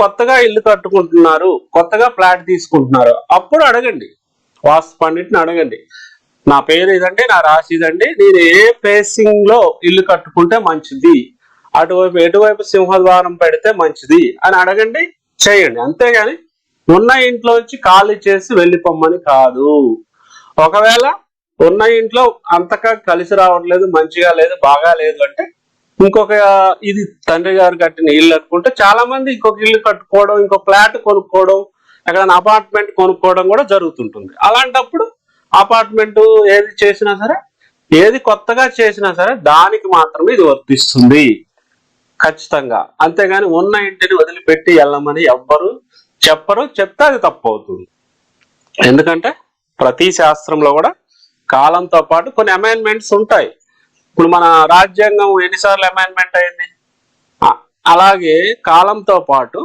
కొత్తగా ఇల్లు కట్టుకుంటున్నారు కొత్తగా ఫ్లాట్ తీసుకుంటున్నారు అప్పుడు అడగండి. వాస్తు పండిట్ని అడగండి. నా పేరు ఇదండి నా రాశి ఇదండి నేను ఏ ప్లేసింగ్లో ఇల్లు కట్టుకుంటే మంచిది అటువైపు ఎటువైపు సింహద్వారం పెడితే మంచిది అని అడగండి చేయండి. అంతేగాని ఉన్న ఇంట్లోంచి ఖాళీ చేసి వెళ్ళిపోమ్మని కాదు. ఒకవేళ ఉన్న ఇంట్లో అంతగా కలిసి రావట్లేదు మంచిగా లేదు బాగా లేదు అంటే ఇంకొక ఇది తండ్రి గారు కట్టిన ఇల్లు అనుకుంటే చాలా మంది ఇంకొక ఇల్లు కట్టుకోవడం ఇంకో ఫ్లాట్ కొనుక్కోవడం ఎక్కడైనా అపార్ట్మెంట్ కొనుక్కోవడం కూడా జరుగుతుంటుంది. అలాంటప్పుడు అపార్ట్మెంట్ ఏది చేసినా సరే ఏది కొత్తగా చేసినా సరే దానికి మాత్రమే ఇది వర్తిస్తుంది. ఖచ్చితంగా. అంతేగాని ఉన్న ఇంటిని వదిలిపెట్టి వెళ్ళమని ఎవ్వరు చెప్పరు. చెప్తే అది తప్పు అవుతుంది. ఎందుకంటే ప్రతి శాస్త్రంలో కూడా కాలంతో పాటు కొన్ని అమైన్మెంట్స్ ఉంటాయి. ఇప్పుడు మన రాజ్యాంగం ఎన్నిసార్లు అమెండ్మెంట్ అయింది? అలాగే కాలంతో పాటు